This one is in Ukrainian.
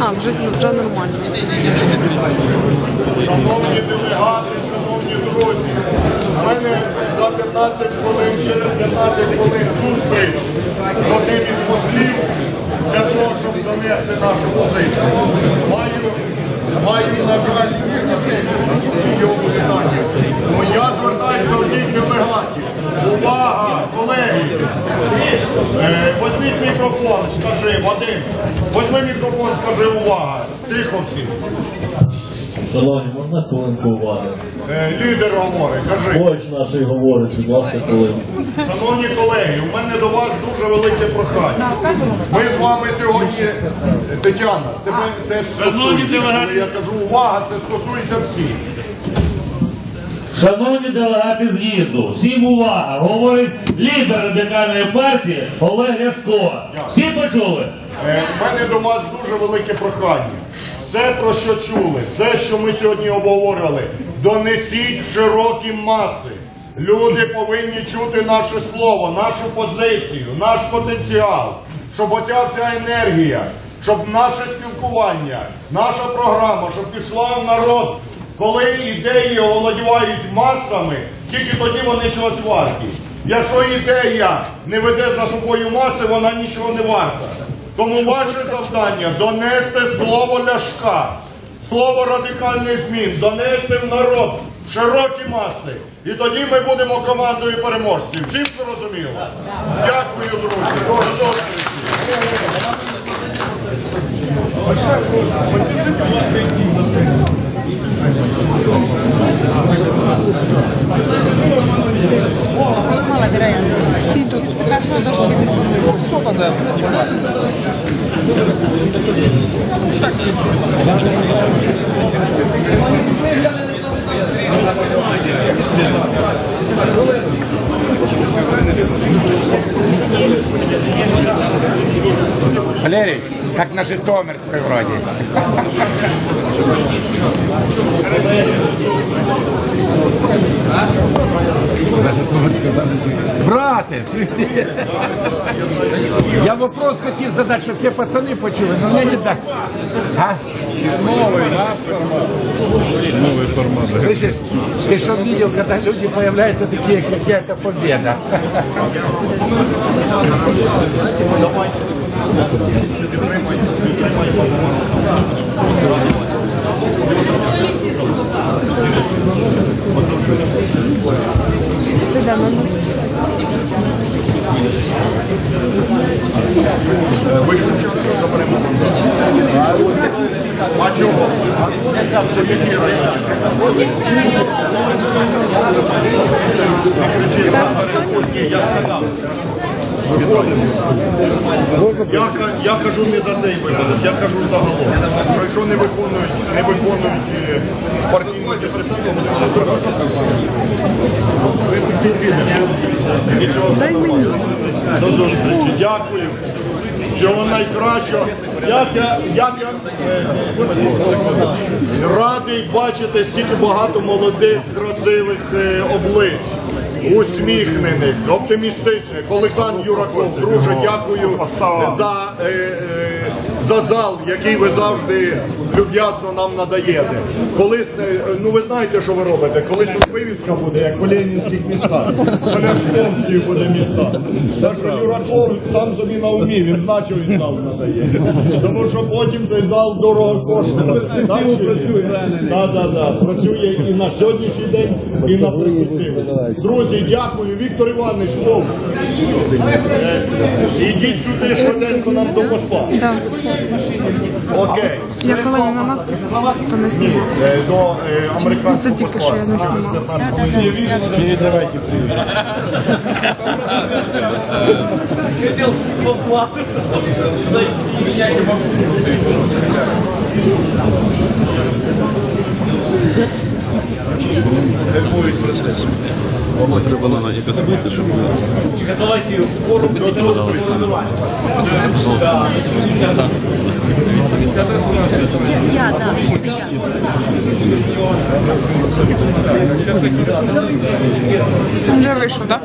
А, вже, вже нормально. Шановні делегати, шановні друзі, у мене за 15 хвилин, через 15 хвилин зустріч з одним із послів для того, щоб донести нашу позицію. Маю, маю на жаль, його вітання. Ну, Я звертаюся до всіх делегатів. Увага, колеги! Е, Возьміть мікрофон, скажи, Вадим, возьми мікрофон, скажи увага. Тихо всі. Шановні, можна хвилинку уваги? Е, Лідер говорить, кажи. Коч нашої говорить, будь ласка, хвилинку. Шановні колеги, у мене до вас дуже велике прохання. Ми з вами сьогодні, Тетяна, тебе теж стосується. Коли я кажу увага, це стосується всіх. Шановні делегати з'їзду, всім увага! Говорить лідер радикальної партії Олег Ляшко. Всі почули? Е, У мене до вас дуже велике прохання. Все, про що чули, все, що ми сьогодні обговорювали, донесіть в широкі маси. Люди повинні чути наше слово, нашу позицію, наш потенціал, щоб оця вся енергія, щоб наше спілкування, наша програма, щоб пішла в народ. Коли ідеї оволодівають масами, тільки тоді вони чогось варті. Якщо ідея не веде за собою маси, вона нічого не варта. Тому ваше завдання донести слово ляшка, слово радикальних змін, донести в народ широкі маси. І тоді ми будемо командою переможців. Всім зрозуміло? Дякую, друзі. До зустрічі. Стій тут. Валерий, как на Житомирской вроде. Брате, привет. Я вопрос хотел задать, что все пацаны почули, но мне не так. А? Новый, да? Новый формат. Слышишь, ты что видел, когда люди появляются такие, как я, это победа. Ти де на нас? А чого? Це які райони? Не кричи, Ні, я сказав. Я, я кажу не за цей випадок, я кажу загалом. Що якщо не виконують, не виконують партійну дисципліну, вони Нічого. Дякую. Всього найкращого. Як я, як я е, радий бачити стільки багато молодих, красивих е, облич. Усміхнених, оптимістичних. Олександр Юраков, друже, дякую за, е, за зал, який ви завжди люб'язно нам надаєте. Колись, ну ви знаєте, що ви робите, колись тут вивіска буде, як в Ленінських містах. Пляшковських буде міста. Так що Юраков сам собі на умі, він він нам надає. Тому що потім цей зал дорого коштує. Так чи ні? Так, так, так. Працює і на сьогоднішній день, і на перспективу. Друзі, дякую. Віктор Іванович, Вовк. Е, Ідіть сюди швиденько нам до посла. Окей. Я коли не на нас, то не знімаю. Е, До е, американського Це тільки що я не посла. знімала. 15 хвилин. Передавайте привіт. Хотел поплакаться. Могу. Треба на якось бути, щоб. Я, вже вийшов, так?